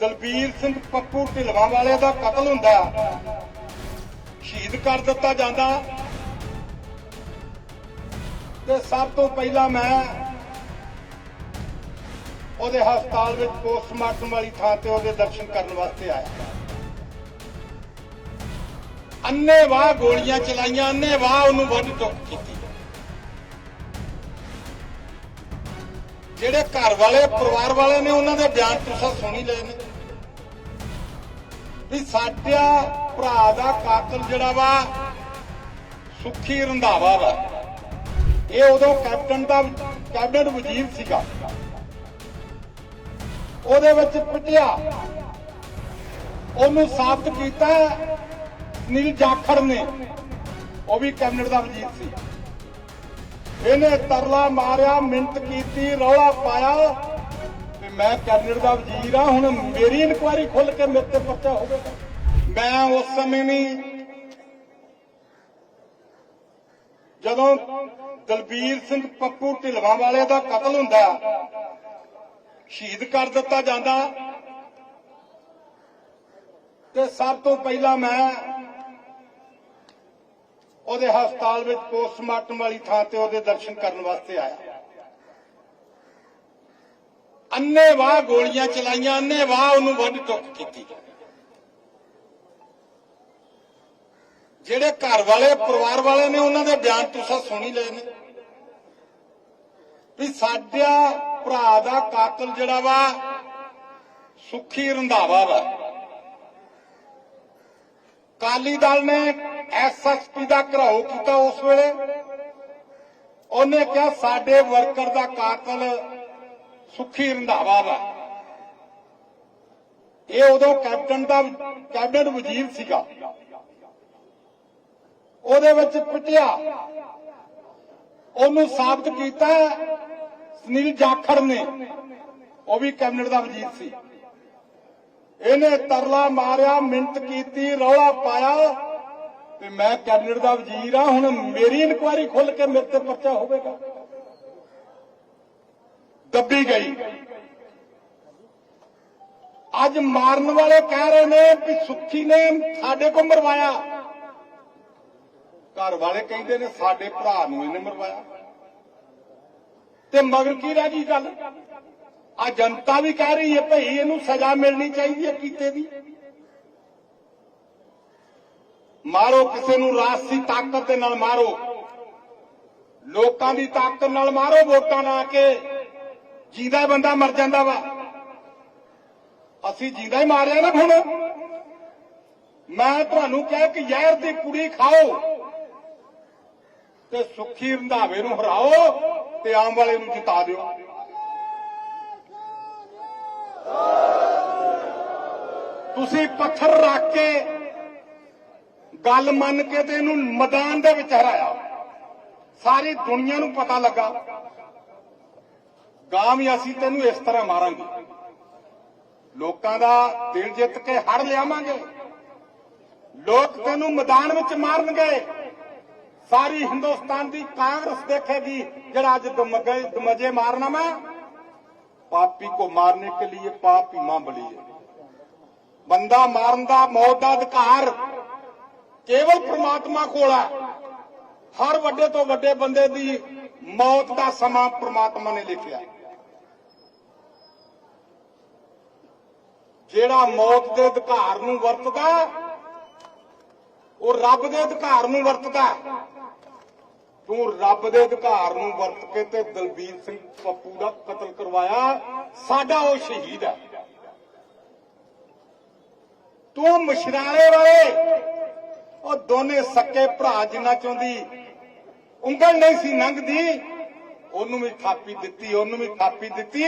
ਦਲਬੀਰ ਸਿੰਘ ਪੱਪੂ ਢਿਲਵਾਂ ਵਾਲੇ ਦਾ ਕਤਲ ਹੁੰਦਾ ਸ਼ਹੀਦ ਕਰ ਦਿੱਤਾ ਜਾਂਦਾ। ਤੇ ਸਭ ਤੋਂ ਪਹਿਲਾਂ ਮੈਂ ਉਹਦੇ ਹਸਪਤਾਲ ਵਿੱਚ ਪੋਸਟਮਾਰਟਮ ਵਾਲੀ ਥਾਂ ਤੇ ਉਹਦੇ ਦਰਸ਼ਨ ਕਰਨ ਵਾਸਤੇ ਆਇਆ। ਅੰਨੇ ਵਾਹ ਗੋਲੀਆਂ ਚਲਾਈਆਂ, ਅੰਨੇ ਵਾਹ ਉਹਨੂੰ ਵੱਢ ਟੁੱਕ ਕੀਤੀ। ਜਿਹੜੇ ਘਰ ਵਾਲੇ, ਪਰਿਵਾਰ ਵਾਲੇ ਨੇ ਉਹਨਾਂ ਦੇ ਬਿਆਨ ਤੁਸੀਂ ਸੁਣੀ ਲਏ ਨੇ। ਵੀ ਸਾਡਿਆ ਭਰਾ ਦਾ ਕਾਤਲ ਜਿਹੜਾ ਵਾ, ਸੁੱਖੀ ਰੰਧਾਵਾ ਵਾ। ਇਹ ਉਦੋਂ ਕੈਪਟਨ ਦਾ, ਕੈਬਨਿਟ ਵਜ਼ੀਰ ਸੀਗਾ। ਉਹਦੇ ਵਿੱਚ ਪਟਿਆ ਉਹਨੂੰ ਸਾਬਤ ਕੀਤਾ ਨੀਲ ਜਾਖੜ ਨੇ। ਉਹ ਵੀ ਕੈਬਨਿਟ ਦਾ ਵਜ਼ੀਰ ਸੀ। ਇਹਨੇ ਤਰਲਾ ਮਾਰਿਆ ਮਿੰਟ ਕੀਤੀ, ਰੌਲਾ ਪਾਇਆ। ਮੈਂ ਕੈਬਨਿਟ ਦਾ ਵਜ਼ੀਰ ਆ ਹੁਣ ਮੇਰੀ ਇਨਕੁਆਇਰੀ ਖੁੱਲ ਕੇ ਮੇਰੇ ਤੇ ਪਰਚਾ ਹੋਵੇਗਾ ਮੈਂ ਉਸ ਸਮੇਂ ਵੀ ਜਦੋਂ ਦਲਬੀਰ ਸਿੰਘ ਪੱਪੂ ਢਿਲਵਾਂ ਵਾਲੇ ਦਾ ਕਤਲ ਹੁੰਦਾ, ਸ਼ਹੀਦ ਕਰ ਦਿੱਤਾ ਜਾਂਦਾ। ਤੇ ਸਭ ਤੋਂ ਪਹਿਲਾਂ ਮੈਂ ਉਹਦੇ ਹਸਪਤਾਲ ਵਿੱਚ ਪੋਸਟਮਾਰਟਮ ਵਾਲੀ ਥਾਂ ਤੇ ਉਹਦੇ ਦਰਸ਼ਨ ਕਰਨ ਵਾਸਤੇ ਆਇਆ। ਅੰਨੇ ਵਾਹ ਗੋਲੀਆਂ ਚਲਾਈਆਂ, ਅੰਨੇ ਵਾਹ ਉਹਨੂੰ ਵੱਢ ਟੁੱਕ ਕੀਤੀ। ਜਿਹੜੇ ਘਰ ਵਾਲੇ, ਪਰਿਵਾਰ ਵਾਲੇ ਨੇ ਉਹਨਾਂ ਦੇ ਬਿਆਨ ਤੁਸੀਂ ਸੁਣੀ ਲਏ ਨੇ। ਵੀ ਸਾਡਿਆ ਭਰਾ ਦਾ ਕਾਤਲ ਜਿਹੜਾ ਵਾ, ਸੁੱਖੀ ਰੰਧਾਵਾ ਵਾ। ਕਾਲੀ ਦਲ ਨੇ ਐਸਐਸਪੀ ਦਾ ਘਰਾਓ ਕੀਤਾ ਉਸ ਵੇਲੇ। ਉਹਨੇ ਕਿਹਾ, ਸਾਡੇ ਵਰਕਰ ਦਾ ਕਾਤਲ ਸੁੱਖੀ ਰੰਧਾਵਾ ਵਾ ਇਹ ਉਦੋਂ ਕੈਪਟਨ ਦਾ, ਕੈਬਨਿਟ ਵਜ਼ੀਰ ਸੀਗਾ। ਉਹਦੇ ਵਿੱਚ ਪਿਟਿਆ। ਉਹਨੂੰ ਸਾਬਤ ਕੀਤਾ ਸੁਨੀਲ ਜਾਖੜ ਨੇ। ਉਹ ਵੀ ਕੈਬਨਿਟ ਦਾ ਵਜ਼ੀਰ ਸੀ। ਇਹਨੇ ਤਰਲਾ ਮਾਰਿਆ, ਮਿੰਟ ਕੀਤੀ, ਰੌਲਾ ਪਾਇਆ ਤੇ ਮੈਂ ਕੈਬਨਿਟ ਦਾ ਵਜ਼ੀਰ ਆ ਹੁਣ ਮੇਰੀ ਇਨਕੁਆਇਰੀ ਖੁੱਲ ਕੇ ਮੇਰੇ ਤੇ ਪਰਚਾ ਹੋਵੇਗਾ। ਦੱਬੀ ਗਈ। ਅੱਜ ਮਾਰਨ ਵਾਲੇ ਕਹਿ ਰਹੇ ਨੇ ਵੀ ਸੁੱਖੀ ਨੇ ਸਾਡੇ ਕੋ ਮਰਵਾਇਆ। ਘਰ ਵਾਲੇ ਕਹਿੰਦੇ ਨੇ ਸਾਡੇ ਭਰਾ ਨੂੰ ਇਹਨੇ ਮਰਵਾਇਆ। ਤੇ ਮਗਰ ਕੀ ਰਹਿ ਗਈ ਗੱਲ? ਆ ਜਨਤਾ ਵੀ ਕਹਿ ਰਹੀ ਹੈ, ਭਈ ਇਹਨੂੰ ਸਜ਼ਾ ਮਿਲਣੀ ਚਾਹੀਦੀ ਹੈ ਕੀਤੇ ਦੀ। ਮਾਰੋ ਕਿਸੇ ਨੂੰ ਰਾਸੀ ਤਾਕਤ ਦੇ ਨਾਲ ਮਾਰੋ। ਲੋਕਾਂ ਦੀ ਤਾਕਤ ਨਾਲ ਮਾਰੋ ਵੋਟਾਂ ਨਾ ਕੇ। ਜੀਦਾ ਬੰਦਾ ਮਰ ਜਾਂਦਾ ਵਾ। ਅਸੀਂ ਜੀਦਾ ਹੀ ਮਾਰਿਆ ਨਾ ਹੁਣ। ਮੈਂ ਤੁਹਾਨੂੰ ਕਿਹਾ ਕਿ ਜ਼ਹਿਰ ਦੀ ਕੁੜੀ ਖਾਓ ਤੇ ਸੁੱਖੀ ਰੰਧਾਵੇ ਨੂੰ ਹਰਾਓ ਤੇ ਆਮ ਵਾਲੇ ਨੂੰ ਜਿਤਾ ਦਿਓ। ਤੁਸੀਂ ਪੱਥਰ ਰੱਖ ਕੇ ਗੱਲ ਮੰਨ ਕੇ ਤੇ ਇਹਨੂੰ ਮੈਦਾਨ ਦੇ ਵਿੱਚ ਹਰਾਇਆ। ਸਾਰੀ ਦੁਨੀਆ ਨੂੰ ਪਤਾ ਲੱਗਾ। ਗਾਮ ਹੀ ਅਸੀਂ ਤੈਨੂੰ ਇਸ ਤਰ੍ਹਾਂ ਮਾਰਾਂਗੇ। ਲੋਕਾਂ ਦਾ ਦਿਲ ਜਿੱਤ ਕੇ ਹੜ ਲਿਆਵਾਂਗੇ। ਲੋਕ ਤੈਨੂੰ ਮੈਦਾਨ ਵਿੱਚ ਮਾਰਨਗੇ। ਸਾਰੀ ਹਿੰਦੁਸਤਾਨ ਦੀ ਕਾਂਗਰਸ ਦੇਖੇਗੀ, ਜਿਹੜਾ ਅੱਜ ਦਮਗੇ, ਦਮਜੇ ਮਾਰਨਾ ਮੈਂ ਪਾਪੀ ਕੋ ਮਾਰਨੇ ਕੇ ਲਈ ਪਾਪ ਹੀ ਮਾਂ ਬਲੀ ਹੈ ਬੰਦਾ ਮਾਰਨ ਦਾ ਮੌਤ ਦਾ ਅਧਿਕਾਰ ਕੇਵਲ ਪ੍ਰਮਾਤਮਾ ਕੋਲ ਹੈ ਹਰ ਵੱਡੇ ਤੋਂ ਵੱਡੇ ਬੰਦੇ ਦੀ ਮੌਤ ਦਾ ਸਮਾਂ ਪ੍ਰਮਾਤਮਾ ਨੇ ਲਿਖਿਆ। ਜਿਹੜਾ ਮੌਤ ਦੇ ਅਧਿਕਾਰ ਨੂੰ ਵਰਤਦਾ ਉਹ ਰੱਬ ਦੇ ਅਧਿਕਾਰ ਨੂੰ ਵਰਤਦਾ ਤੂੰ ਰੱਬ ਦੇ ਅਧਿਕਾਰ ਨੂੰ ਵਰਤ ਕੇ ਤੇ ਦਲਬੀਰ ਸਿੰਘ ਪੱਪੂ ਦਾ ਕਤਲ ਕਰਵਾਇਆ, ਸਾਡਾ ਉਹ ਸ਼ਹੀਦ ਹੈ। ਤੂੰ ਮਸ਼ਰਾਲੇ ਵਾਲੇ, ਉਹ ਦੋਨੇ ਸੱਕੇ ਭਰਾ ਜਿੰਨਾ ਚਾਹੁੰਦੀ ਉਂਗਲ ਨਹੀਂ ਸੀ ਲੰਘਦੀ ਉਹਨੂੰ ਵੀ ਥਾਪੀ ਦਿੱਤੀ, ਉਹਨੂੰ ਵੀ ਥਾਪੀ ਦਿੱਤੀ।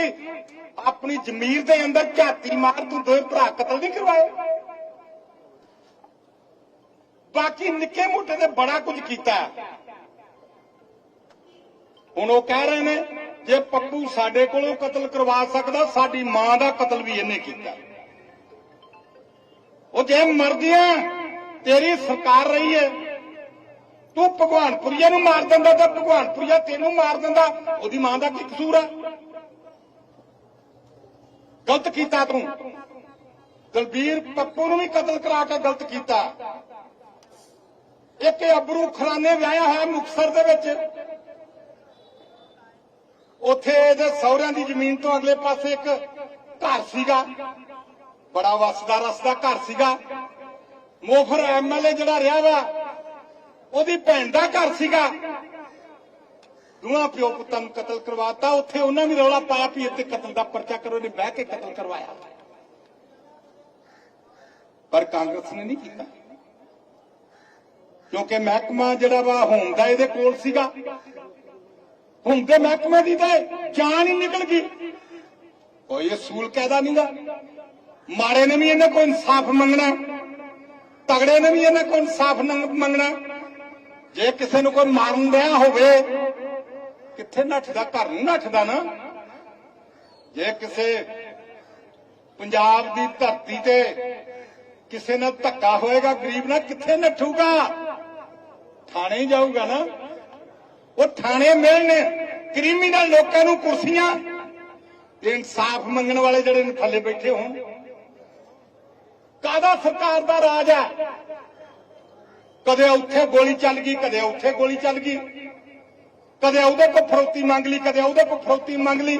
ਆਪਣੀ ਜ਼ਮੀਰ ਦੇ ਅੰਦਰ ਝਾਤੀ ਮਾਰ ਤੂੰ ਦੋਵੇਂ ਭਰਾ ਕਤਲ ਨਹੀਂ ਕਰਵਾਏ। ਬਾਕੀ ਨਿੱਕੇ ਮੋਟੇ ਤੇ ਬੜਾ ਕੁਝ ਕੀਤਾ। ਹੁਣ ਉਹ ਕਹਿ ਰਹੇ ਨੇ, ਜੇ ਪੱਪੂ ਸਾਡੇ ਕੋਲੋਂ ਕਤਲ ਕਰਵਾ ਸਕਦਾ, ਸਾਡੀ ਮਾਂ ਦਾ ਕਤਲ ਵੀ ਇਹਨੇ ਕੀਤਾ। ਉਹ ਜੇ ਮਰਦੀਆਂ, ਤੇਰੀ ਸਰਕਾਰ ਰਹੀ ਹੈ। ਤੂੰ ਭਗਵਾਨਪੁਰੀਆ ਨੂੰ ਮਾਰ ਦਿੰਦਾ ਤਾਂ ਭਗਵਾਨਪੁਰੀਆ ਤੈਨੂੰ ਮਾਰ ਦਿੰਦਾ। ਉਹਦੀ ਮਾਂ ਦਾ ਕੀ ਕਸੂਰ ਆ? ਗਲਤ ਕੀਤਾ ਤੂੰ। ਦਲਬੀਰ ਪੱਪੂ ਨੂੰ ਵੀ ਕਤਲ ਕਰਾ ਕੇ ਗਲਤ ਕੀਤਾ। ਇੱਕ ਅਬਰੂ ਖਰਾਨੇ ਵਿਆਹਿਆ ਹੋਇਆ ਮੁਕਸਰ ਦੇ ਵਿੱਚ। ਉੱਥੇ ਇਹਦੇ ਸਹੁਰਿਆਂ ਦੀ ਜ਼ਮੀਨ ਤੋਂ ਅਗਲੇ ਪਾਸੇ ਇੱਕ ਘਰ ਸੀਗਾ। ਬੜਾ ਵਸਦਾ ਰਸਦਾ ਘਰ ਸੀਗਾ। ਮੋਫਰ ਐਮਐਲਏ ਜਿਹੜਾ ਰਿਹਾ ਵਾ ਉਹਦੀ ਭੈਣ ਦਾ ਘਰ ਸੀਗਾ। ਦੋਹਾਂ ਪਿਓ ਪੁੱਤਾਂ ਨੂੰ ਕਤਲ ਕਰਵਾਤਾ। ਉੱਥੇ ਉਹਨਾਂ ਨੇ ਰੌਲਾ ਪਾਇਆ ਵੀ ਇੱਥੇ ਕਤਲ ਦਾ ਪਰਚਾ ਕਰੋ ਨੇ ਬਹਿ ਕੇ ਕਤਲ ਕਰਵਾਇਆ। ਪਰ ਕਾਂਗਰਸ ਨੇ ਨਹੀਂ ਕੀਤਾ। ਕਿਉਂਕਿ ਮਹਿਕਮਾ ਜਿਹੜਾ ਵਾ ਹੋਮ ਦਾ ਇਹਦੇ ਕੋਲ ਸੀਗਾ। ਹੁਣ ਦੇ ਮਹਿਕਮੇ ਦੀ ਤਾਂ ਜਾਨ ਹੀ ਨਿਕਲ ਗਈ। ਕੋਈ ਅਸੂਲ ਕਾਇਦਾ ਨਹੀਂਗਾ। ਮਾੜੇ ਨੇ ਵੀ ਇਹਨਾਂ ਕੋਲ ਇਨਸਾਫ ਮੰਗਣਾ। ਤਗੜੇ ਨੇ ਵੀ ਇਹਨਾਂ ਕੋਲ ਇਨਸਾਫ ਮੰਗਣਾ। ਜੇ ਕਿਸੇ ਨੂੰ ਕੋਈ ਮਾਰਨ ਦਿਆ ਹੋਵੇ, ਕਿੱਥੇ ਨੱਠਦਾ? ਘਰ ਨੂੰ ਨੱਠਦਾ ਨਾ। ਜੇ ਕਿਸੇ ਪੰਜਾਬ ਦੀ ਧਰਤੀ ਤੇ ਕਿਸੇ ਨਾਲ ਧੱਕਾ ਹੋਏਗਾ, ਗਰੀਬ ਨਾਲ ਕਿੱਥੇ ਨੱਠੂਗਾ? ਥਾਣੇ ਹੀ ਜਾਊਗਾ ਨਾ। ਉਹ ਥਾਣੇ ਮਿਲਣ ਕ੍ਰਿਮੀਨਲ ਲੋਕਾਂ ਨੂੰ ਕੁਰਸੀਆਂ ਤੇ ਇਨਸਾਫ ਮੰਗਣ ਵਾਲੇ ਜਿਹੜੇ ਨੇ ਥੱਲੇ ਬੈਠੇ ਹੋਣ। ਕਾਦਾ ਸਰਕਾਰ ਦਾ ਰਾਜ ਹੈ? ਕਦੇ ਉੱਥੇ ਗੋਲੀ ਚੱਲ ਗਈ, ਕਦੇ ਉੱਥੇ ਗੋਲੀ ਚੱਲ ਗਈ। ਕਦੇ ਉਹਦੇ ਕੋਲ ਫਰੋਤੀ ਮੰਗ ਲਈ, ਕਦੇ ਉਹਦੇ ਕੋ ਫਰੋਤੀ ਮੰਗ ਲਈ।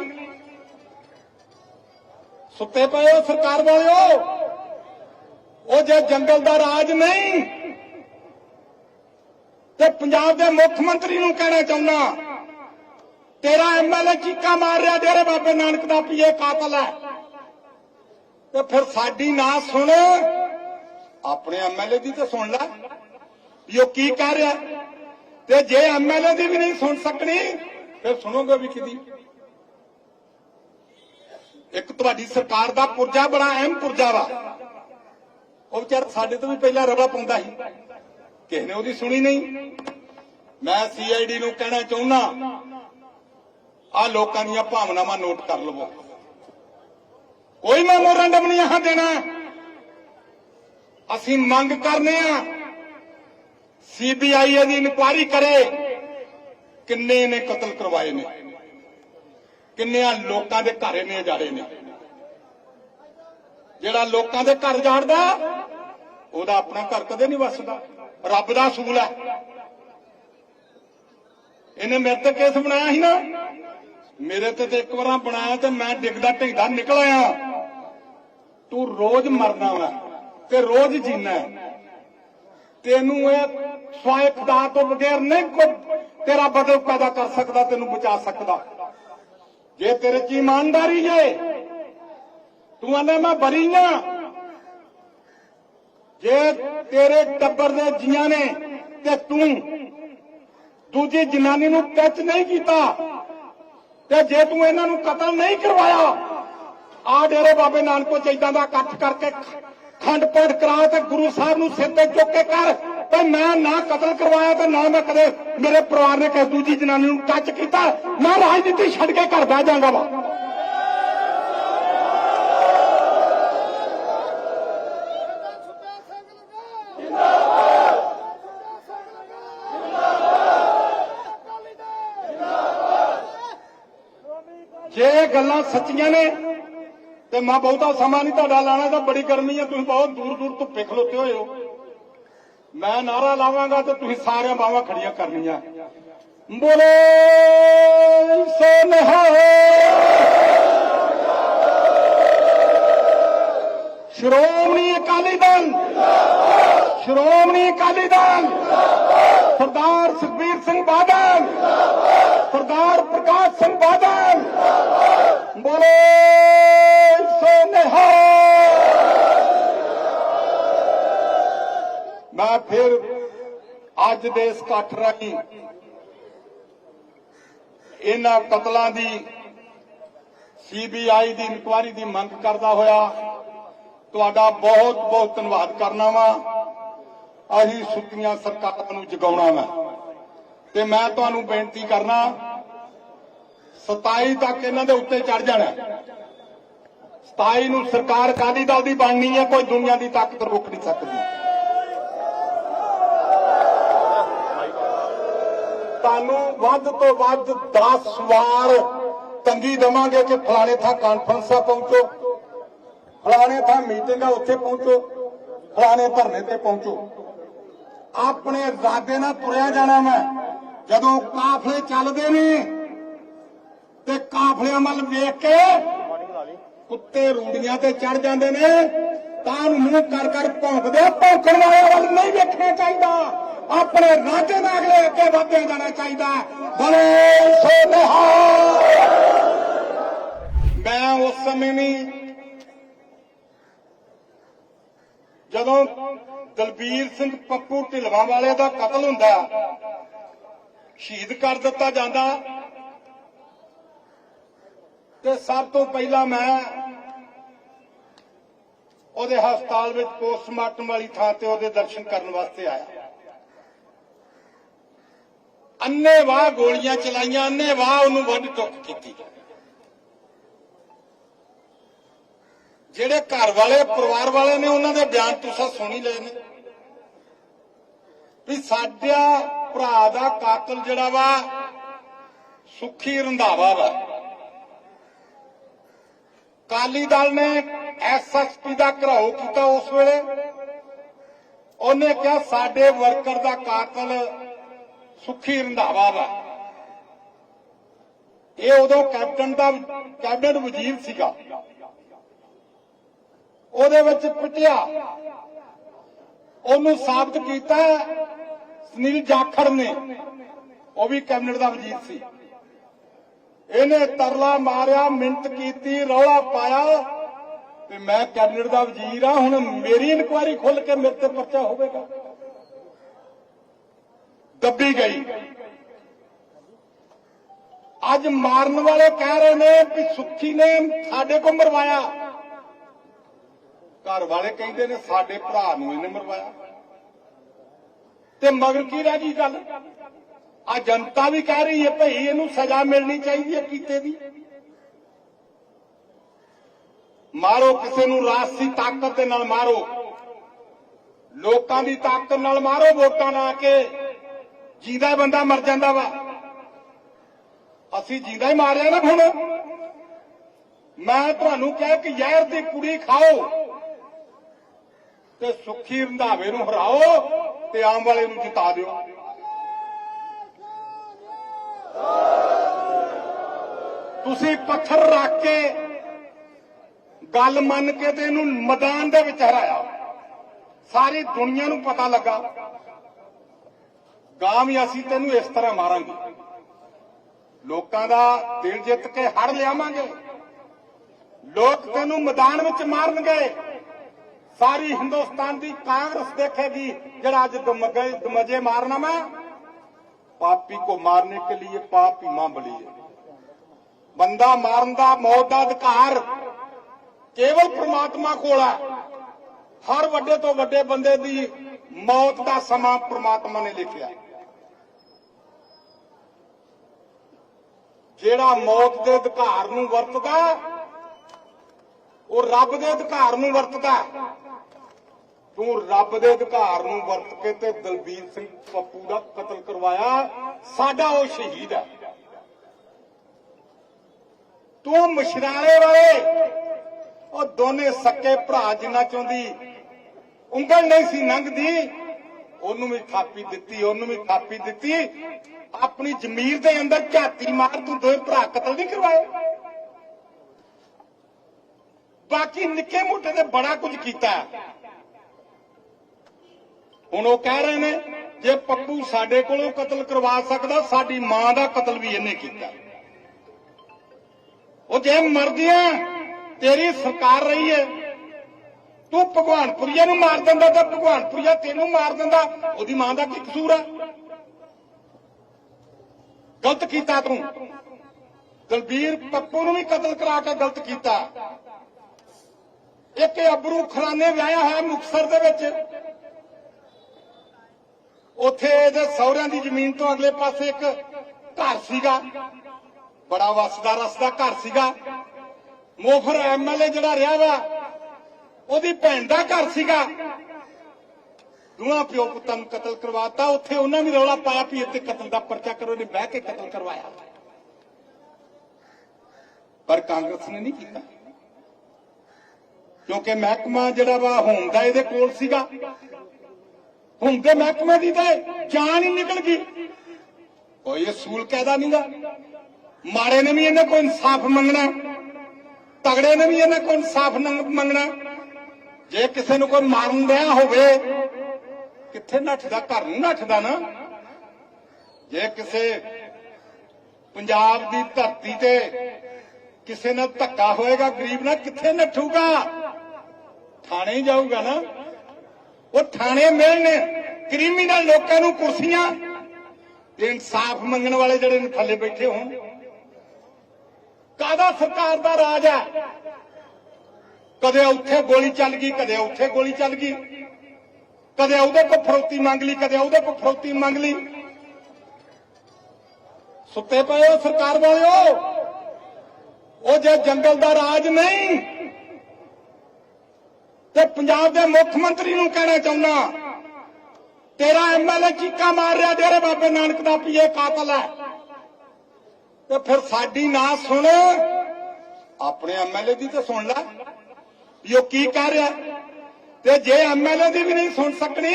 ਸੁੱਤੇ ਪਏ ਹੋ ਸਰਕਾਰ ਵਾਲਿਓ? ਉਹ ਜੇ ਜੰਗਲ ਦਾ ਰਾਜ ਨਹੀਂ, ਤੇ ਪੰਜਾਬ ਦੇ ਮੁੱਖ ਮੰਤਰੀ ਨੂੰ ਕਹਿਣਾ ਚਾਹੁੰਦਾ, ਤੇਰਾ ਐਮਐਲਏ ਚੀਕਾ ਮਾਰ ਰਿਹਾ, ਡੇਰੇ ਬਾਬੇ ਨਾਨਕ ਦਾ ਪੀਏ ਕਾਤਲ ਹੈ। ਤੇ ਫਿਰ ਸਾਡੀ ਨਾ ਸੁਣ, ਆਪਣੇ ਐਮਐਲਏ ਦੀ ਤਾਂ ਸੁਣ ਲੈ। ਵੀ ਉਹ ਕੀ ਕਹਿ ਰਿਹਾ? ਤੇ ਜੇ ਐਮਐਲਏ ਦੀ ਵੀ ਨਹੀਂ ਸੁਣ ਸਕਣੀ, ਫਿਰ ਸੁਣੋਗੇ ਵੀ ਕਿਦੀ ਇੱਕ ਤੁਹਾਡੀ ਸਰਕਾਰ ਦਾ ਪੁਰਜਾ ਬੜਾ ਅਹਿਮ ਪੁਰਜਾ ਵਾ। ਉਹ ਵਿਚਾਰ ਸਾਡੇ ਤੋਂ ਵੀ ਪਹਿਲਾਂ ਰਵਾ ਪਾਉਂਦਾ ਸੀ। ਕਿਸੇ ਨੇ ਉਹਦੀ ਸੁਣੀ ਨਹੀਂ। ਮੈਂ ਸੀਆਈਡੀ ਨੂੰ ਕਹਿਣਾ ਚਾਹੁੰਦਾ ਆ ਲੋਕਾਂ ਦੀਆਂ ਭਾਵਨਾਵਾਂ ਨੋਟ ਕਰ ਲਵੋ। ਕੋਈ ਮੈਮੋਰੰਡਮ ਨਹੀਂ ਆਹ ਦੇਣਾ। ਅਸੀਂ ਮੰਗ ਕਰਨੇ ਆ ਸੀਬੀਆਈ ਇਹਦੀ ਇਨਕੁਆਇਰੀ ਕਰੇ। ਕਿੰਨੇ ਨੇ ਕਤਲ ਕਰਵਾਏ ਨੇ? ਕਿੰਨਿਆਂ ਲੋਕਾਂ ਦੇ ਘਰ ਨੇ ਜਾੜੇ ਨੇ? ਜਿਹੜਾ ਲੋਕਾਂ ਦੇ ਘਰ ਜਾੜਦਾ ਉਹਦਾ ਆਪਣਾ ਘਰ ਕਦੇ ਨਹੀਂ ਵਸਦਾ। ਰੱਬ ਦਾ ਸੂਲ ਹੈ। ਇਹਨੇ ਮੇਰੇ ਤੇ ਕੇਸ ਬਣਾਇਆ ਸੀ ਨਾ। ਮੇਰੇ ਤੇ ਤੇ ਇੱਕ ਵਾਰਾਂ ਬਣਾਇਆ ਤੇ ਮੈਂ ਡਿੱਗਦਾ ਢਿੱਗਦਾ ਨਿਕਲ ਆਇਆ। ਤੂੰ ਰੋਜ਼ ਮਰਨਾ ਵਾ ਤੇ ਰੋਜ਼ ਜੀਣਾ ਤੈਨੂੰ ਇਹ ਸਵਾਇ ਖੁਦਾ ਤੋਂ ਬਗੈਰ ਨਹੀਂ ਕੋਈ ਤੇਰਾ ਬਦਲ ਪੈਦਾ ਕਰ ਸਕਦਾ, ਤੈਨੂੰ ਬਚਾ ਸਕਦਾ। ਜੇ ਤੇਰੇ ਚ ਇਮਾਨਦਾਰੀ ਏ ਤੂੰ ਆਨੇ ਮੈਂ ਬਰੀ ਆ। ਜੇ ਤੇਰੇ ਟੱਬਰ ਦੇ ਜੀਆਂ ਨੇ ਤੇ ਤੂੰ ਦੂਜੀ ਜਨਾਨੀ ਨੂੰ ਟੱਚ ਨਹੀਂ ਕੀਤਾ, ਤੇ ਜੇ ਤੂੰ ਇਹਨਾਂ ਨੂੰ ਕਤਲ ਨਹੀਂ ਕਰਵਾਇਆ, ਆ ਡੇਰੇ ਬਾਬੇ ਨਾਨਕੋ ਚ ਚੈਦਾਂ ਦਾ ਇਕੱਠ ਕਰਕੇ ਖੰਡ ਪਾਠ ਕਰਾ ਤੇ ਗੁਰੂ ਸਾਹਿਬ ਨੂੰ ਸਿਰ ਤੇ ਚੁੱਕ ਕੇ ਕਰ। ਤੇ ਮੈਂ ਨਾ ਕਤਲ ਕਰਵਾਇਆ ਤੇ ਨਾ ਮੈਂ ਕਦੇ ਮੇਰੇ ਪਰਿਵਾਰ ਨੇ ਕਿਸੇ ਦੂਜੀ ਜਨਾਨੀ ਨੂੰ ਟੱਚ ਕੀਤਾ। ਮੈਂ ਰਾਜਨੀਤੀ ਛੱਡ ਕੇ ਘਰ ਬਹਿ ਜਾਵਾਂਗਾ ਵਾ। ਜੇ ਗੱਲਾਂ ਸੱਚੀਆਂ ਨੇ, ਤੇ ਮੈਂ ਬਹੁਤਾ ਸਮਾਂ ਨਹੀਂ ਤੁਹਾਡਾ ਲਾਣਾ ਤਾਂ ਬੜੀ ਗਰਮੀ ਹੈ ਤੁਸੀਂ ਬਹੁਤ ਦੂਰ ਦੂਰ ਧੁੱਪੇ ਖਲੋਤੇ ਹੋਏ ਹੋ। ਮੈਂ ਨਾਰਾ ਲਾਵਾਂਗਾ ਤੇ ਤੁਸੀਂ ਸਾਰਿਆਂ ਬਾਹਾਂ ਖੜੀਆਂ ਕਰਨੀਆਂ। ਬੋਲੇ ਸੋ ਸ਼੍ਰੋਮਣੀ ਅਕਾਲੀ ਦਲ। ਸ਼੍ਰੋਮਣੀ ਅਕਾਲੀ ਦਲ। ਸਰਦਾਰ ਸੁਖਬੀਰ ਸਿੰਘ ਬਾਦਲ। ਸਰਦਾਰ ਪ੍ਰਕਾਸ਼ ਸਿੰਘ ਬਾਦਲ। ਬੋਲੇ ਸੋ ਨਿਹਾਲ ਮੈਂ ਫਿਰ ਅੱਜ ਦੇ ਇਸ ਇਕੱਠ ਰਾਹੀਂ ਇਹਨਾਂ ਕਤਲਾਂ ਦੀ ਸੀਬੀਆਈ ਦੀ ਇਨਕੁਆਇਰੀ ਦੀ ਮੰਗ ਕਰਦਾ ਹੋਇਆ ਤੁਹਾਡਾ ਬਹੁਤ ਬਹੁਤ ਧੰਨਵਾਦ ਕਰਨਾ ਵਾ। ਅਸੀਂ ਸੁੱਤੀਆਂ ਸਰਕਾਰਾਂ ਨੂੰ ਜਗਾਉਣਾ ਵਾ। ਤੇ ਮੈਂ ਤੁਹਾਨੂੰ ਬੇਨਤੀ ਕਰਨਾ 27 ਤੱਕ ਇਹਨਾਂ ਦੇ ਉੱਤੇ ਚੜ ਜਾਣਾ। 27 ਨੂੰ ਸਰਕਾਰ ਕਾਦੀ ਦਲ ਦੀ ਬਣਨੀ ਹੈ, ਕੋਈ ਦੁਨੀਆ ਦੀ ਤਾਕਤ ਰੋਕ ਨਹੀਂ ਸਕਦੀ। ਤੁਹਾਨੂੰ ਵੱਧ ਤੋਂ ਵੱਧ 10 ਵਾਰ ਤੰਗੀ ਦਵਾਂਗੇ ਕਿ ਫਲਾਣੇ ਥਾਂ ਕਾਨਫਰੰਸਾਂ ਪਹੁੰਚੋ। ਫਲਾਣੇ ਥਾਂ ਮੀਟਿੰਗਾਂ ਉੱਥੇ ਪਹੁੰਚੋ। ਫਲਾਣੇ ਧਰਨੇ ਤੇ ਪਹੁੰਚੋ। ਆਪਣੇ ਇਰਾਦੇ ਨਾਲ ਤੁਰਿਆ ਜਾਣਾ ਮੈਂ। ਜਦੋਂ ਕਾਫਲੇ ਚੱਲਦੇ ਨੇ, ਤੇ ਕਾਫਲਿਆਂ ਵੱਲ ਵੇਖ ਕੇ ਕੁੱਤੇ ਰੂੜੀਆਂ ਤੇ ਚੜ ਜਾਂਦੇ ਨੇ, ਤਾਂ ਮੂੰਹ ਕਰ ਕਰ ਭੌਂਕਦੇ ਭੌਂਕਣ ਵਾਲਿਆਂ ਵੱਲ ਨਹੀਂ ਵੇਖਣਾ ਚਾਹੀਦਾ। ਆਪਣੇ ਰਾਜੇ ਨਾਲ ਅਗਲੇ ਅੱਗੇ ਵਧਦੇ ਜਾਣਾ ਚਾਹੀਦਾ। ਬਲੇ ਸੋ ਮੈਂ ਉਸ ਸਮੇਂ ਨਹੀਂ ਜਦੋਂ ਦਲਬੀਰ ਸਿੰਘ ਪੱਪੂ ਢਿਲਵਾਂ ਵਾਲੇ ਦਾ ਕਤਲ ਹੁੰਦਾ, ਸ਼ਹੀਦ ਕਰ ਦਿੱਤਾ ਜਾਂਦਾ। ਤੇ ਸਭ ਤੋਂ ਪਹਿਲਾਂ ਮੈਂ ਉਹਦੇ ਹਸਪਤਾਲ ਵਿੱਚ ਪੋਸਟਮਾਰਟਮ ਵਾਲੀ ਥਾਂ ਤੇ ਉਹਦੇ ਦਰਸ਼ਨ ਕਰਨ ਵਾਸਤੇ ਆਇਆ। ਅੰਨੇ ਵਾਹ ਗੋਲੀਆਂ ਚਲਾਈਆਂ, ਅੰਨੇ ਵਾਹ ਉਹਨੂੰ ਵੱਢ ਟੁੱਕ ਕੀਤੀ। ਜਿਹੜੇ ਘਰ ਵਾਲੇ, ਪਰਿਵਾਰ ਵਾਲੇ ਨੇ ਉਹਨਾਂ ਦੇ ਬਿਆਨ ਤੁਸੀਂ ਸੁਣੀ ਲਏ ਨੇ। ਵੀ ਸਾਡਾ ਭਰਾ ਦਾ ਕਾਤਲ ਜਿਹੜਾ ਵਾ, ਸੁੱਖੀ ਰੰਧਾਵਾ ਵਾ। ਕਾਲੀ ਦਲ ਨੇ ਐਸਐਸਪੀ ਦਾ ਘਰਾਓ ਕੀਤਾ ਉਸ ਵੇਲੇ। ਉਹਨੇ ਕਿਹਾ, ਸਾਡੇ ਵਰਕਰ ਦਾ ਕਾਤਲ ਸੁੱਖੀ ਰੰਧਾਵਾ ਵਾ। ਇਹ ਉਦੋਂ ਕੈਪਟਨ ਦਾ, ਕੈਬਨਿਟ ਵਜ਼ੀਰ ਸੀਗਾ। ਉਹਦੇ ਵਿੱਚ ਪਿਟਿਆ। ਉਹਨੂੰ ਸਾਬਤ ਕੀਤਾ ਸੁਨੀਲ ਜਾਖੜ ਨੇ। ਉਹ ਵੀ ਕੈਬਨਿਟ ਦਾ ਵਜ਼ੀਰ ਸੀ। ਇਹਨੇ ਤਰਲਾ ਮਾਰਿਆ, ਮਿੰਟ ਕੀਤੀ, ਰੌਲਾ ਪਾਇਆ ਤੇ ਮੈਂ ਕੈਬਨਿਟ ਦਾ ਵਜ਼ੀਰ ਆ। ਹੁਣ ਮੇਰੀ ਇਨਕੁਆਇਰੀ ਖੁੱਲ ਕੇ ਮੇਰੇ ਤੇ ਪਰਚਾ ਹੋਵੇਗਾ। ਦੱਬੀ ਗਈ। ਅੱਜ ਮਾਰਨ ਵਾਲੇ ਕਹਿ ਰਹੇ ਨੇ ਕਿ ਸੁੱਖੀ ਨੇ ਸਾਡੇ ਕੋਲ ਮਰਵਾਇਆ। ਘਰ ਵਾਲੇ ਕਹਿੰਦੇ ਨੇ ਸਾਡੇ ਭਰਾ ਨੂੰ ਇਹਨੇ ਮਰਵਾਇਆ। ਤੇ ਮਗਰ ਕੀ ਰਹਿ ਗਈ ਗੱਲ? ਆ ਜਨਤਾ ਵੀ ਕਹਿ ਰਹੀ ਹੈ, ਭਈ ਇਹਨੂੰ ਸਜ਼ਾ ਮਿਲਣੀ ਚਾਹੀਦੀ ਹੈ ਕੀਤੇ ਦੀ। ਮਾਰੋ ਕਿਸੇ ਨੂੰ ਰਾਸੀ ਤਾਕਤ ਦੇ ਨਾਲ ਮਾਰੋ। ਲੋਕਾਂ ਦੀ ਤਾਕਤ ਨਾਲ ਮਾਰੋ ਵੋਟਾਂ ਨਾ ਕੇ। ਜੀਦਾ ਬੰਦਾ ਮਰ ਜਾਂਦਾ ਵਾ। ਅਸੀਂ ਜੀਦਾ ਹੀ ਮਾਰਿਆ ਨਾ ਹੁਣ। ਮੈਂ ਤੁਹਾਨੂੰ ਕਿਹਾ ਕਿ ਜ਼ਹਿਰ ਦੀ ਕੁੜੀ ਖਾਓ ਤੇ ਸੁੱਖੀ ਰੰਧਾਵੇ ਨੂੰ ਹਰਾਓ ਤੇ ਆਮ ਵਾਲੇ ਨੂੰ ਜਿਤਾ ਦਿਓ। ਤੁਸੀਂ ਪੱਥਰ ਰੱਖ ਕੇ ਗੱਲ ਮੰਨ ਕੇ ਤੇ ਇਹਨੂੰ ਮੈਦਾਨ ਦੇ ਵਿੱਚ ਹਰਾਇਆ। ਸਾਰੀ ਦੁਨੀਆ ਨੂੰ ਪਤਾ ਲੱਗਾ। ਗਾਮ ਅਸੀਂ ਤੈਨੂੰ ਇਸ ਤਰ੍ਹਾਂ ਮਾਰਾਂਗੇ। ਲੋਕਾਂ ਦਾ ਦਿਲ ਜਿੱਤ ਕੇ ਹੜ ਲਿਆਵਾਂਗੇ। ਲੋਕ ਤੈਨੂੰ ਮੈਦਾਨ ਵਿੱਚ ਮਾਰਨਗੇ। ਸਾਰੀ ਹਿੰਦੁਸਤਾਨ ਦੀ ਕਾਂਗਰਸ ਦੇਖੇਗੀ, ਜਿਹੜਾ ਅੱਜ ਦਮਜੇ ਮਾਰਨਾ ਮੈਂ ਪਾਪੀ ਕੋ ਮਾਰਨੇ ਕੇ ਲਈ ਪਾਪ ਹੀ ਮਾਂ ਬਲੀ ਬੰਦਾ ਮਾਰਨ ਦਾ ਮੌਤ ਦਾ ਅਧਿਕਾਰ ਕੇਵਲ ਪ੍ਰਮਾਤਮਾ ਕੋਲ ਹੈ ਹਰ ਵੱਡੇ ਤੋਂ ਵੱਡੇ ਬੰਦੇ ਦੀ ਮੌਤ ਦਾ ਸਮਾਂ ਪ੍ਰਮਾਤਮਾ ਨੇ ਲਿਖਿਆ। ਜਿਹੜਾ ਮੌਤ ਦੇ ਅਧਿਕਾਰ ਨੂੰ ਵਰਤਦਾ ਉਹ ਰੱਬ ਦੇ ਅਧਿਕਾਰ ਨੂੰ ਵਰਤਦਾ ਤੂੰ ਰੱਬ ਦੇ ਅਧਿਕਾਰ ਨੂੰ ਵਰਤ ਕੇ ਤੇ ਦਲਬੀਰ ਸਿੰਘ ਪੱਪੂ ਦਾ ਕਤਲ ਕਰਵਾਇਆ, ਸਾਡਾ ਉਹ ਸ਼ਹੀਦ ਹੈ। ਤੂੰ ਮਸ਼ਰਾਲੇ ਵਾਲੇ, ਉਹ ਦੋਨੇ ਸੱਕੇ ਭਰਾ ਜਿੰਨਾ ਚੋਂਦੀ ਉਂਗਲ ਨਹੀਂ ਸੀ ਲੰਘਦੀ ਉਹਨੂੰ ਵੀ ਥਾਪੀ ਦਿੱਤੀ, ਉਹਨੂੰ ਵੀ ਥਾਪੀ ਦਿੱਤੀ। ਆਪਣੀ ਜ਼ਮੀਰ ਦੇ ਅੰਦਰ ਝਾਤੀ ਮਾਰ ਤੂੰ ਦੋਵੇਂ ਭਰਾ ਕਤਲ ਨਹੀਂ ਕਰਵਾਏ। ਬਾਕੀ ਨਿੱਕੇ ਮੋਟੇ ਨੇ ਬੜਾ ਕੁਝ ਕੀਤਾ। ਹੁਣ ਉਹ ਕਹਿ ਰਹੇ ਨੇ, ਜੇ ਪੱਪੂ ਸਾਡੇ ਕੋਲੋਂ ਕਤਲ ਕਰਵਾ ਸਕਦਾ, ਸਾਡੀ ਮਾਂ ਦਾ ਕਤਲ ਵੀ ਇਹਨੇ ਕੀਤਾ। ਉਹ ਜੇ ਮਰਦੀਆਂ, ਤੇਰੀ ਸਰਕਾਰ ਰਹੀ ਹੈ। ਤੂੰ ਭਗਵਾਨਪੁਰੀਆ ਨੂੰ ਮਾਰ ਦਿੰਦਾ ਤਾਂ ਭਗਵਾਨਪੁਰੀਆ ਤੈਨੂੰ ਮਾਰ ਦਿੰਦਾ। ਉਹਦੀ ਮਾਂ ਦਾ ਕੀ ਕਸੂਰ ਹੈ ਗਲਤ ਕੀਤਾ ਤੂੰ। ਦਲਬੀਰ ਪੱਪੂ ਨੂੰ ਵੀ ਕਤਲ ਕਰਾ ਕੇ ਗਲਤ ਕੀਤਾ। ਇੱਕ ਅਬਰੂ ਖਰਾਨੇ ਵਿਆਹਿਆ ਹੋਇਆ ਮੁਕਸਰ ਦੇ ਵਿੱਚ। ਉੱਥੇ ਇਹਦੇ ਸਹੁਰਿਆਂ ਦੀ ਜ਼ਮੀਨ ਤੋਂ ਅਗਲੇ ਪਾਸੇ ਇੱਕ ਘਰ ਸੀਗਾ। ਬੜਾ ਵਸਦਾ ਰਸਦਾ ਘਰ ਸੀਗਾ। ਮੋਫਰ ਐਮਐਲਏ ਜਿਹੜਾ ਰਿਹਾ ਵਾ ਉਹਦੀ ਭੈਣ ਦਾ ਘਰ ਸੀਗਾ। ਦੋਹਾਂ ਪਿਓ ਪੁੱਤਾਂ ਨੂੰ ਕਤਲ ਕਰਵਾਤਾ। ਉੱਥੇ ਉਹਨਾਂ ਵੀ ਰੌਲਾ ਪਾਇਆ ਵੀ ਇੱਥੇ ਕਤਲ ਦਾ ਪਰਚਾ ਕਰੋ ਨੇ ਬਹਿ ਕੇ ਕਤਲ ਕਰਵਾਇਆ। ਪਰ ਕਾਂਗਰਸ ਨੇ ਨਹੀਂ ਕੀਤਾ। ਕਿਉਂਕਿ ਮਹਿਕਮਾ ਜਿਹੜਾ ਵਾ ਹੋਮ ਦਾ ਇਹਦੇ ਕੋਲ ਸੀਗਾ। ਹੁਣ ਤੇ ਮਹਿਕਮੇ ਦੀ ਤਾਂ ਜਾਨ ਹੀ ਨਿਕਲ ਗਈ। ਕੋਈ ਅਸੂਲ ਕਾਇਦਾ ਨਹੀਂਗਾ ਮਾੜੇ ਨੇ ਵੀ ਇਹਨਾਂ ਕੋਲ ਇਨਸਾਫ ਮੰਗਣਾ। ਤਗੜੇ ਨੇ ਵੀ ਇਹਨਾਂ ਕੋਲ ਇਨਸਾਫ ਮੰਗਣਾ। ਜੇ ਕਿਸੇ ਨੂੰ ਕੋਈ ਮਾਰਨ ਡਿਆ ਹੋਵੇ, ਕਿੱਥੇ ਨੱਠਦਾ? ਘਰ ਨੂੰ ਨੱਠਦਾ ਨਾ। ਜੇ ਕਿਸੇ ਪੰਜਾਬ ਦੀ ਧਰਤੀ ਤੇ ਕਿਸੇ ਨਾਲ ਧੱਕਾ ਹੋਏਗਾ, ਗਰੀਬ ਨਾਲ ਕਿੱਥੇ ਨੱਠੂਗਾ? ਥਾਣੇ ਹੀ ਜਾਊਗਾ ਨਾ। ਉਹ ਥਾਣੇ ਮਿਲਣੇ ਕ੍ਰਿਮੀਨਲ ਲੋਕਾਂ ਨੂੰ ਕੁਰਸੀਆਂ ਤੇ ਇਨਸਾਫ ਮੰਗਣ ਵਾਲੇ ਜਿਹੜੇ ਨੇ ਥੱਲੇ ਬੈਠੇ ਹੋਣ। ਕਾਦਾ ਸਰਕਾਰ ਦਾ ਰਾਜ ਹੈ? ਕਦੇ ਉੱਥੇ ਗੋਲੀ ਚੱਲ ਗਈ, ਕਦੇ ਉੱਥੇ ਗੋਲੀ ਚੱਲ ਗਈ। ਕਦੇ ਉਹਦੇ ਕੋਲ ਫਰੋਤੀ ਮੰਗ ਲਈ, ਕਦੇ ਉਹਦੇ ਕੋਲ ਫਰੋਤੀ ਮੰਗ ਲਈ। ਸੁੱਤੇ ਪਏ ਹੋ ਸਰਕਾਰ ਵਾਲਿਓ? ਉਹ ਜੇ ਜੰਗਲ ਦਾ ਰਾਜ ਨਹੀਂ, ਤੇ ਪੰਜਾਬ ਦੇ ਮੁੱਖ ਮੰਤਰੀ ਨੂੰ ਕਹਿਣਾ ਚਾਹੁੰਦਾ, ਤੇਰਾ ਐਮਐਲਏ ਚੀਕਾ ਮਾਰ ਰਿਹਾ ਡੇਰੇ ਬਾਬੇ ਨਾਨਕ ਦਾ ਪੀਏ ਕਾਤਲ ਹੈ। ਤੇ ਫਿਰ ਸਾਡੀ ਨਾ ਸੁਣ, ਆਪਣੇ ਐਮਐਲਏ ਦੀ ਤੇ ਸੁਣ ਲੈ। ਵੀ ਉਹ ਕੀ ਕਰ ਰਿਹਾ? ਤੇ ਜੇ ਐਮਐਲਏ ਦੀ ਵੀ ਨਹੀਂ ਸੁਣ ਸਕਣੀ,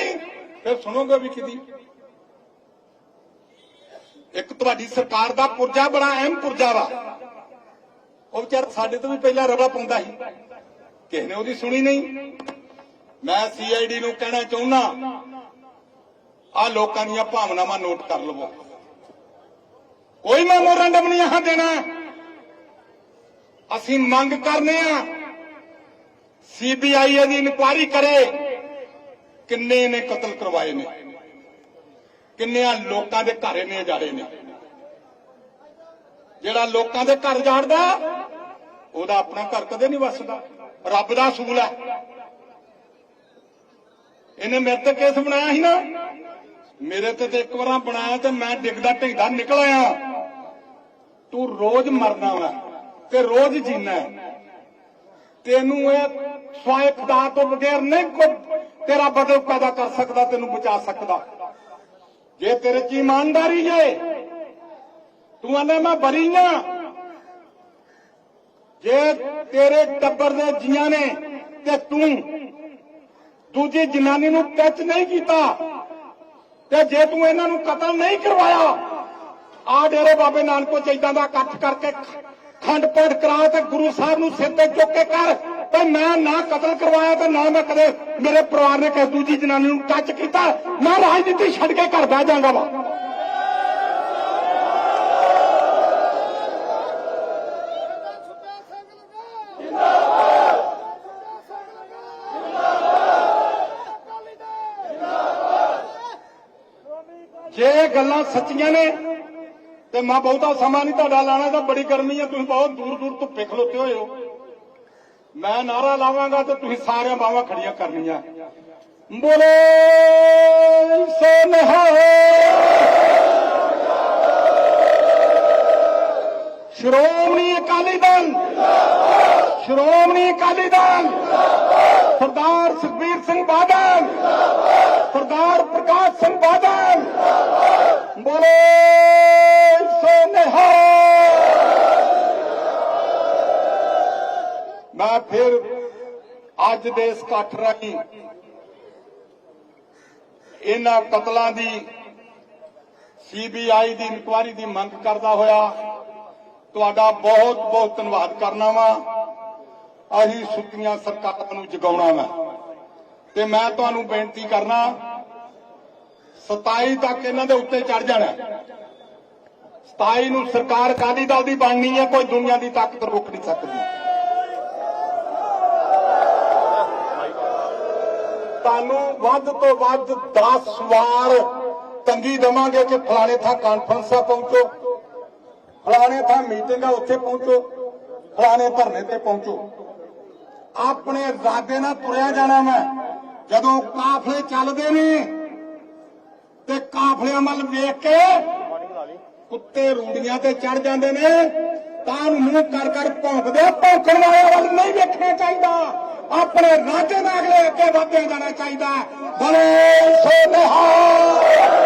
ਫਿਰ ਸੁਣੋਗੇ ਵੀ ਕਿਦੀ ਇੱਕ ਤੁਹਾਡੀ ਸਰਕਾਰ ਦਾ ਪੁਰਜਾ ਬੜਾ ਅਹਿਮ ਪੁਰਜਾ ਵਾ। ਉਹ ਵਿਚਾਰ ਸਾਡੇ ਤੋਂ ਵੀ ਪਹਿਲਾਂ ਰੌਲਾ ਪਾਉਂਦਾ ਸੀ। ਕਿਸੇ ਨੇ ਉਹਦੀ ਸੁਣੀ ਨਹੀਂ। ਮੈਂ ਸੀਆਈਡੀ ਨੂੰ ਕਹਿਣਾ ਚਾਹੁੰਦਾ ਆ ਲੋਕਾਂ ਦੀਆਂ ਭਾਵਨਾਵਾਂ ਨੋਟ ਕਰ ਲਵੋ। ਕੋਈ ਮੈਮੋਰੰਡਮ ਨਹੀਂ ਆਹ ਦੇਣਾ। ਅਸੀਂ ਮੰਗ ਕਰਨੇ ਆ ਸੀਬੀਆਈ ਇਹਦੀ ਇਨਕੁਆਇਰੀ ਕਰੇ, ਕਿੰਨੇ ਨੇ ਕਤਲ ਕਰਵਾਏ ਨੇ? ਕਿੰਨਿਆਂ ਲੋਕਾਂ ਦੇ ਘਰ ਨੇ ਜਾੜੇ ਨੇ? ਜਿਹੜਾ ਲੋਕਾਂ ਦੇ ਘਰ ਜਾੜਦਾ ਉਹਦਾ ਆਪਣਾ ਘਰ ਕਦੇ ਨਹੀਂ ਵਸਦਾ। ਰੱਬ ਦਾ ਅਸੂਲ ਹੈ। ਇਹਨੇ ਮੇਰੇ ਤੇ ਕੇਸ ਬਣਾਇਆ ਸੀ ਨਾ। ਮੇਰੇ ਤੇ ਤੇ ਇੱਕ ਵਾਰਾਂ ਬਣਾਇਆ ਤੇ ਮੈਂ ਡਿੱਗਦਾ ਢਿੱਗਦਾ ਨਿਕਲ ਆਇਆ। ਤੂੰ ਰੋਜ਼ ਮਰਨਾ ਵਾ ਤੇ ਰੋਜ਼ ਜੀਣਾ ਹੈ। ਤੈਨੂੰ ਇਹ ਸਵਾਇ ਦਾ ਤੋਂ ਬਗੈਰ ਨਹੀਂ ਕੋਈ ਤੇਰਾ ਬਦਲ ਪੈਦਾ ਕਰ ਸਕਦਾ, ਤੈਨੂੰ ਬਚਾ ਸਕਦਾ। ਜੇ ਤੇਰੇ ਚ ਇਮਾਨਦਾਰੀ ਜੇ ਤੂੰ ਆਨੇ ਮੈਂ ਬਰੀ ਨਾ ਜੇ ਤੇਰੇ ਟੱਬਰ ਦੇ ਜੀਆਂ ਨੇ ਤੇ ਤੂੰ ਦੂਜੀ ਜਨਾਨੀ ਨੂੰ ਟੱਚ ਨਹੀਂ ਕੀਤਾ, ਤੇ ਜੇ ਤੂੰ ਇਹਨਾਂ ਨੂੰ ਕਤਲ ਨਹੀਂ ਕਰਵਾਇਆ, ਆ ਡੇਰੇ ਬਾਬੇ ਨਾਨਕੋ ਚ ਇਦਾਂ ਦਾ ਇਕੱਠ ਕਰਕੇ ਖੰਡ ਪਾਠ ਕਰਾ ਤੇ ਗੁਰੂ ਸਾਹਿਬ ਨੂੰ ਸਿਰ ਤੇ ਚੁੱਕ ਕੇ ਕਰ। ਤੇ ਮੈਂ ਨਾ ਕਤਲ ਕਰਵਾਇਆ ਤੇ ਨਾ ਮੈਂ ਕਦੇ ਮੇਰੇ ਪਰਿਵਾਰ ਨੇ ਕਿਸੇ ਦੂਜੀ ਜਨਾਨੀ ਨੂੰ ਟੱਚ ਕੀਤਾ। ਮੈਂ ਰਾਜਨੀਤੀ ਛੱਡ ਕੇ ਘਰ ਬਹਿ ਜਾਵਾਂਗਾ ਵਾ। ਜੇ ਗੱਲਾਂ ਸੱਚੀਆਂ ਨੇ, ਤੇ ਮੈਂ ਬਹੁਤਾ ਸਮਾਂ ਨਹੀਂ ਤੁਹਾਡਾ ਲਾਣਾ ਤਾਂ ਬੜੀ ਗਰਮੀ ਹੈ ਤੁਸੀਂ ਬਹੁਤ ਦੂਰ ਦੂਰ ਧੁੱਪੇ ਖਲੋਤੇ ਹੋਏ ਹੋ। ਮੈਂ ਨਾਰਾ ਲਾਵਾਂਗਾ ਤੇ ਤੁਸੀਂ ਸਾਰਿਆਂ ਬਾਹਾਂ ਖੜੀਆਂ ਕਰਨੀਆਂ। ਬੋਲੇ ਸੋ ਸ਼੍ਰੋਮਣੀ ਅਕਾਲੀ ਦਲ। ਸ਼੍ਰੋਮਣੀ ਅਕਾਲੀ ਦਲ। ਸਰਦਾਰ ਸੁਖਬੀਰ ਸਿੰਘ ਬਾਦਲ। ਸਰਦਾਰ ਪ੍ਰਕਾਸ਼ ਸਿੰਘ ਬਾਦਲ। ਬੋਲੇ ਸੋ ਨਿਹਾਲ ਮੈਂ ਫਿਰ ਅੱਜ ਦੇ ਇਸ ਇਕੱਠ ਰਾਹੀਂ ਇਹਨਾਂ ਕਤਲਾਂ ਦੀ ਸੀਬੀਆਈ ਦੀ ਇਨਕੁਆਇਰੀ ਦੀ ਮੰਗ ਕਰਦਾ ਹੋਇਆ ਤੁਹਾਡਾ ਬਹੁਤ ਬਹੁਤ ਧੰਨਵਾਦ ਕਰਨਾ ਵਾ। ਅਸੀਂ ਸੁੱਤੀਆਂ ਸਰਕਾਰਾਂ ਨੂੰ ਜਗਾਉਣਾ ਵਾ। ਤੇ ਮੈਂ ਤੁਹਾਨੂੰ ਬੇਨਤੀ ਕਰਨਾ 27 ਤੱਕ ਇਹਨਾਂ ਦੇ ਉੱਤੇ ਚੜ ਜਾਣਾ। 27 ਨੂੰ ਸਰਕਾਰ ਅਕਾਲੀ ਦਲ ਦੀ ਬਣਨੀ ਹੈ, ਕੋਈ ਦੁਨੀਆ ਦੀ ਤਾਕਤ ਰੋਕ ਨਹੀਂ ਸਕਦੀ। ਤੁਹਾਨੂੰ ਵੱਧ ਤੋਂ ਵੱਧ 10 ਵਾਰ ਤੰਗੀ ਦਵਾਂਗੇ ਕਿ ਫਲਾਣੇ ਥਾਂ ਕਾਨਫਰੰਸਾਂ ਪਹੁੰਚੋ। ਫਲਾਣੇ ਥਾਂ ਮੀਟਿੰਗਾਂ ਉੱਥੇ ਪਹੁੰਚੋ। ਫਲਾਣੇ ਧਰਨੇ ਤੇ ਪਹੁੰਚੋ। ਆਪਣੇ ਇਰਾਦੇ ਨਾਲ ਤੁਰਿਆ ਜਾਣਾ ਮੈਂ। ਜਦੋਂ ਕਾਫਲੇ ਚੱਲਦੇ ਨੇ ਤੇ ਕਾਫਲਿਆਂ ਵੱਲ ਵੇਖ ਕੇ ਕੁੱਤੇ ਰੂੜੀਆਂ ਤੇ ਚੜ ਜਾਂਦੇ ਨੇ, ਤਾਂ ਨੂੰ ਮੂੰਹ ਕਰ ਕਰ ਭੌਂਕਦੇ ਭੌਂਕਣ ਵਾਲੇ ਵੱਲ ਨਹੀਂ ਵੇਖਣਾ ਚਾਹੀਦਾ। ਆਪਣੇ ਰਾਜੇ ਨਾਲ ਅਗਲੇ ਅੱਗੇ ਵਧਦੇ ਜਾਣਾ ਚਾਹੀਦਾ ਬਲੇ ਸੋ ਨਿਹਾਲ